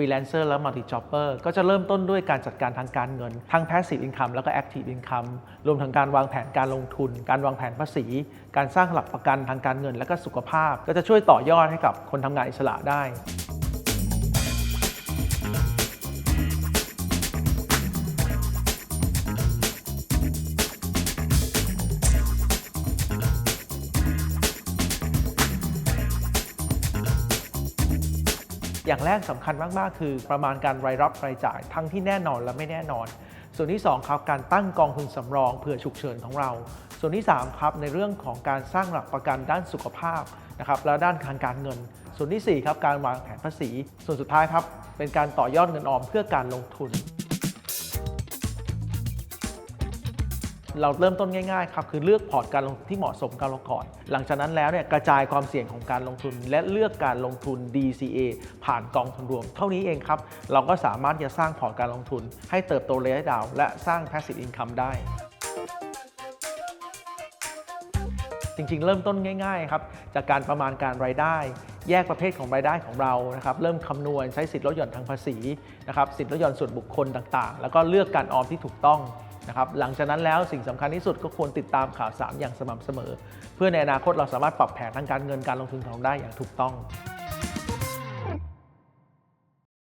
ฟรีแลนเซอร์และมัลติจ็อบเปอร์ก็จะเริ่มต้นด้วยการจัดการทางการเงิน ทั้ง Passive Income แล้วก็ Active Income รวมถึงการวางแผนการลงทุน การวางแผนภาษี การสร้างหลักประกันทางการเงิน และก็สุขภาพ ก็จะช่วยต่อยอดให้กับคนทำงานอิสระได้ อย่างแรกสำคัญมากๆ คือประมาณการรายรับรายจ่ายทั้งที่แน่นอนและไม่แน่นอน ส่วนที่2ครับการตั้งกองทุนสำรองเผื่อฉุกเฉินของเรา ส่วนที่3ครับในเรื่องของการสร้างหลักประกันด้านสุขภาพนะครับและด้านทางการเงิน ส่วนที่4ครับการวางแผนภาษี ส่วนสุดท้ายครับเป็นการต่อยอดเงินออมเพื่อการลงทุน เราเริ่มต้นง่ายๆครับคือเลือกพอร์ตการลงทุนที่เหมาะสมกับเราก่อน หลังจากนั้นแล้วเนี่ยกระจายความเสี่ยงของการลงทุน และเลือกการลงทุน DCA ผ่านกองทุนรวม เท่านี้เองครับเราก็สามารถจะสร้างพอร์ตการลงทุน ให้เติบโตระยะยาวและสร้าง passive income ได้จริงๆ เริ่มต้นง่ายๆครับจากการประมาณการรายได้ แยกประเภทของรายได้ของเรานะครับเริ่มคำนวณใช้สิทธิลดหย่อนทางภาษีนะครับสิทธิลดหย่อนส่วนบุคคลต่างๆ แล้วก็เลือกการออมที่ถูกต้อง นะครับหลังจากนั้นแล้วสิ่งสำคัญที่สุดก็ควรติดตามข่าวสารอย่างสม่ำเสมอ เพื่อในอนาคตเราสามารถปรับแผนทางการเงินการลงทุนของเราได้อย่างถูกต้อง